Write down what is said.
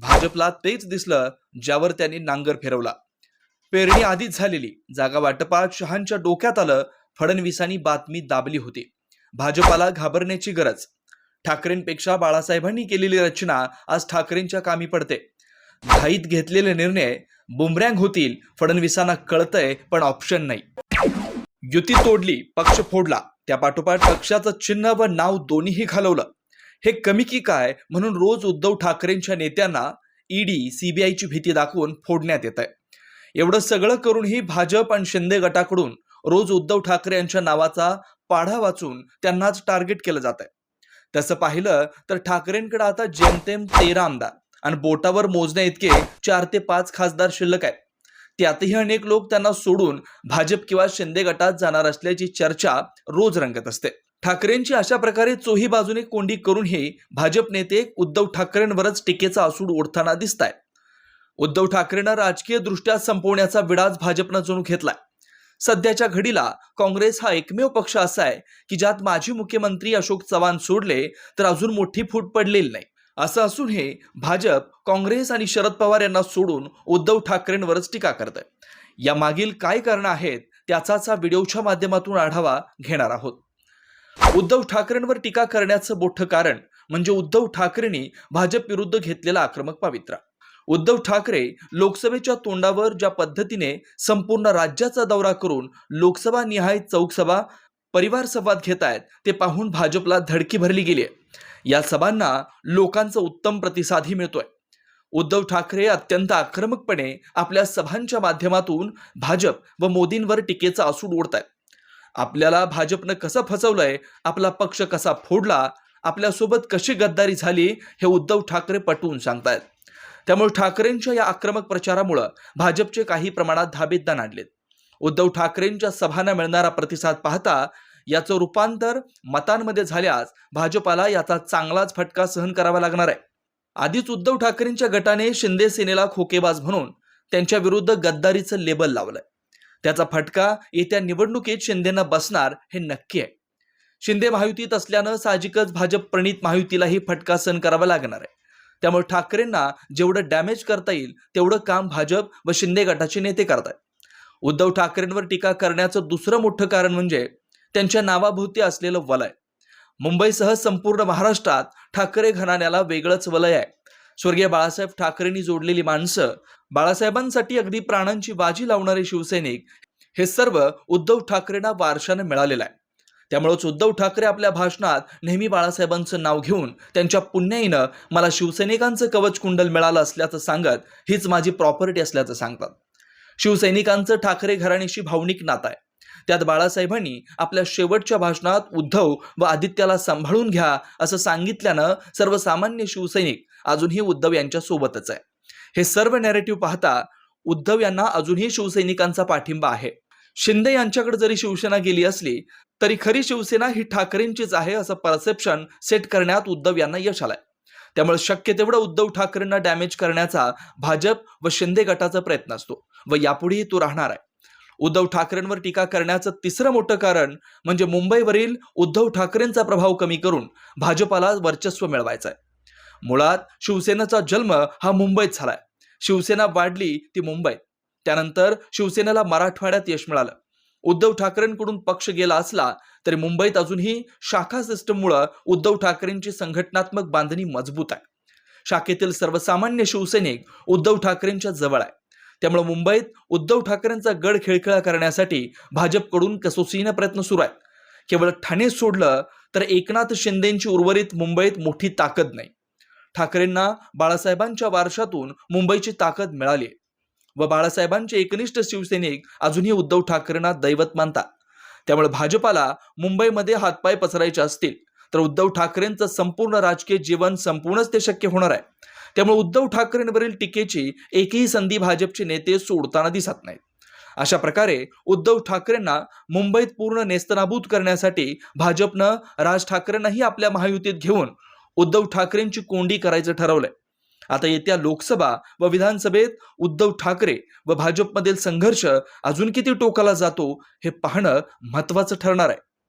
भाजपला तेच दिसलं ज्यावर त्यांनी नांगर फिरवला. पेरणी आधीच झालेली. जागा वाटपात शहांच्या डोक्यात आलं. फडणवीसांनी बातमी दाबली होती. भाजपाला घाबरण्याची गरज. ठाकरेंपेक्षा बाळासाहेबांनी केलेली रचना आज ठाकरेंच्या कामी पडते. घाईत घेतलेले निर्णय बुमरँग होतील फडणवीसांना कळतंय पण ऑप्शन नाही. युती तोडली पक्ष फोडला. त्या पाठोपाठ पक्षाचं चिन्ह व नाव दोन्हीही घालवलं. हे कमी की काय म्हणून रोज उद्धव ठाकरेंच्या नेत्यांना ईडी सीबीआयची भीती दाखवून फोडण्यात येत आहे एवढं सगळं करूनही भाजप आणि शिंदे गटाकडून रोज उद्धव ठाकरे यांच्या नावाचा पाढा वाचून त्यांनाच टार्गेट केलं जात आहे तसं पाहिलं तर ठाकरेंकडे आता जेमतेम तेरा आमदार आणि बोटावर मोजण्या इतके चार ते पाच खासदार शिल्लक आहेत. त्यातही अनेक लोक त्यांना सोडून भाजप किंवा शिंदे गटात जाणार असल्याची चर्चा रोज रंगत असते. ठाकरेंची अशा प्रकारे चोही बाजूने कोंडी करूनही भाजप नेते उद्धव ठाकरेंवरच टीकेचा असूड ओढताना दिसत आहे उद्धव ठाकरेंना राजकीय दृष्ट्या संपवण्याचा विडाच भाजपनं जणू घेतलाय. सध्याच्या घडीला काँग्रेस हा एकमेव पक्ष असा आहे की ज्यात माजी मुख्यमंत्री अशोक चव्हाण सोडले तर अजून मोठी फूट पडलेली नाही. असं असून हे भाजप काँग्रेस आणि शरद पवार यांना सोडून उद्धव ठाकरेंवरच टीका करत आहे या मागील काय कारणं आहेत त्याचाच हा व्हिडिओच्या माध्यमातून आढावा घेणार आहोत. उद्धव ठाकरेंवर टीका करण्याचं मोठं कारण म्हणजे उद्धव ठाकरेंनी भाजप विरुद्ध घेतलेला आक्रमक पावित्रा. उद्धव ठाकरे लोकसभेच्या तोंडावर ज्या पद्धतीने संपूर्ण राज्याचा दौरा करून लोकसभा निहाय चौकसभा परिवार संवाद घेत आहेत ते पाहून भाजपला धडकी भरली गेली आहे. या सभांना लोकांचा उत्तम प्रतिसादही मिळतोय. उद्धव ठाकरे अत्यंत आक्रमकपणे आपल्या सभांच्या माध्यमातून भाजप व मोदींवर टीकेचा असूड ओढत आहेत आपल्याला भाजपनं कसं फसवलंय आपला पक्ष कसा फोडला आपल्यासोबत कशी गद्दारी झाली हे उद्धव ठाकरे पटवून सांगतायत. त्यामुळे ठाकरेंच्या या आक्रमक प्रचारामुळं भाजपचे काही प्रमाणात धाबेदान आणलेत. उद्धव ठाकरेंच्या सभांना मिळणारा प्रतिसाद पाहता याचं रूपांतर मतांमध्ये झाल्यास भाजपाला याचा चांगलाच फटका सहन करावा लागणार आहे. आधीच उद्धव ठाकरेंच्या गटाने शिंदे सेनेला खोकेबाज म्हणून त्यांच्या विरुद्ध गद्दारीचं लेबल लावलंय. त्याचा फटका येत्या निवडणुकीत शिंदेना बसणार हे नक्की आहे. शिंदे महायुतीत असल्यानं साहजिकच भाजप प्रणित महायुतीलाही फटका सहन करावा लागणार आहे. त्यामुळे ठाकरेंना जेवढं डॅमेज करता येईल तेवढं काम भाजप व शिंदे गटाचे नेते करतात उद्धव ठाकरेंवर टीका करण्याचं दुसरं मोठं कारण म्हणजे त्यांच्या नावाभोवती असलेलं वलय. मुंबईसह संपूर्ण महाराष्ट्रात ठाकरे घराण्याला वेगळंच वलय आहे. स्वर्गीय बाळासाहेब ठाकरेंनी जोडलेली माणसं बाळासाहेबांसाठी अगदी प्राणांची बाजी लावणारे शिवसैनिक हे सर्व उद्धव ठाकरेंना वारशानं मिळालेलं आहे. त्यामुळेच उद्धव ठाकरे आपल्या भाषणात नेहमी बाळासाहेबांचं नाव घेऊन त्यांच्या पुण्याईनं मला शिवसैनिकांचं कवच कुंडल मिळालं असल्याचं सांगत हीच माझी प्रॉपर्टी असल्याचं सांगतात. शिवसैनिकांचं ठाकरे घराण्याशी भावनिक नातं आहे. त्यात बाळासाहेबांनी आपल्या शेवटच्या भाषणात उद्धव व आदित्याला सांभाळून घ्या असं सांगितल्यानं सर्वसामान्य शिवसैनिक अजूनही उद्धव यांच्या सोबतच आहे. हे सर्व नॅरेटिव्ह पाहता उद्धव यांना अजूनही शिवसैनिकांचा पाठिंबा आहे. शिंदे यांच्याकडे जरी शिवसेना गेली असली तरी खरी शिवसेना ही ठाकरेंचीच आहे असं परसेप्शन सेट करण्यात उद्धव यांना यश आलंय. त्यामुळे शक्य तेवढं उद्धव ठाकरेंना डॅमेज करण्याचा भाजप व शिंदे गटाचा प्रयत्न असतो. व यापुढेही तो राहणार आहे. उद्धव ठाकरेंवर टीका करण्याचं तिसरं मोठं कारण म्हणजे मुंबईवरील उद्धव ठाकरेंचा प्रभाव कमी करून भाजपाला वर्चस्व मिळवायचं आहे मुळात शिवसेनेचा जन्म हा मुंबईत झालाय. शिवसेना वाढली ती मुंबईत त्यानंतर शिवसेनेला मराठवाड्यात यश मिळालं. उद्धव ठाकरेंकडून पक्ष गेला असला तरी मुंबईत अजूनही शाखा सिस्टममुळं उद्धव ठाकरेंची संघटनात्मक बांधणी मजबूत आहे. शाखेतील सर्वसामान्य शिवसैनिक उद्धव ठाकरेंच्या जवळ आहे. त्यामुळे मुंबईत उद्धव ठाकरेंचा गड खेळखेळा करण्यासाठी भाजपकडून कसोसीनं प्रयत्न सुरू आहेत. केवळ ठाणे सोडलं तर एकनाथ शिंदेंची उर्वरित मुंबईत मोठी ताकद नाही. ठाकरेंना बाळासाहेबांच्या वारशातून मुंबईची ताकद मिळाली व बाळासाहेबांचे एकनिष्ठ शिवसैनिक अजूनही उद्धव ठाकरेंना दैवत मानतात. त्यामुळे भाजपाला मुंबईमध्ये हातपाय पसरायचे असतील तर उद्धव ठाकरेंचं संपूर्ण राजकीय जीवन संपूर्णच ते शक्य होणार आहे. त्यामुळे उद्धव ठाकरेंवरील टीकेची एकही संधी भाजपचे नेते सोडताना दिसत नाहीत. अशा प्रकारे उद्धव ठाकरेंना मुंबईत पूर्ण नेस्तनाबूत करण्यासाठी भाजपनं राज ठाकरेंनाही आपल्या महायुतीत घेऊन उद्धव ठाकरेंची कोंडी करायचं ठरवलंय. आता येत्या लोकसभा व विधानसभेत उद्धव ठाकरे व भाजपमधील संघर्ष अजून किती टोकाला जातो हे पाहणं महत्वाचं ठरणार आहे.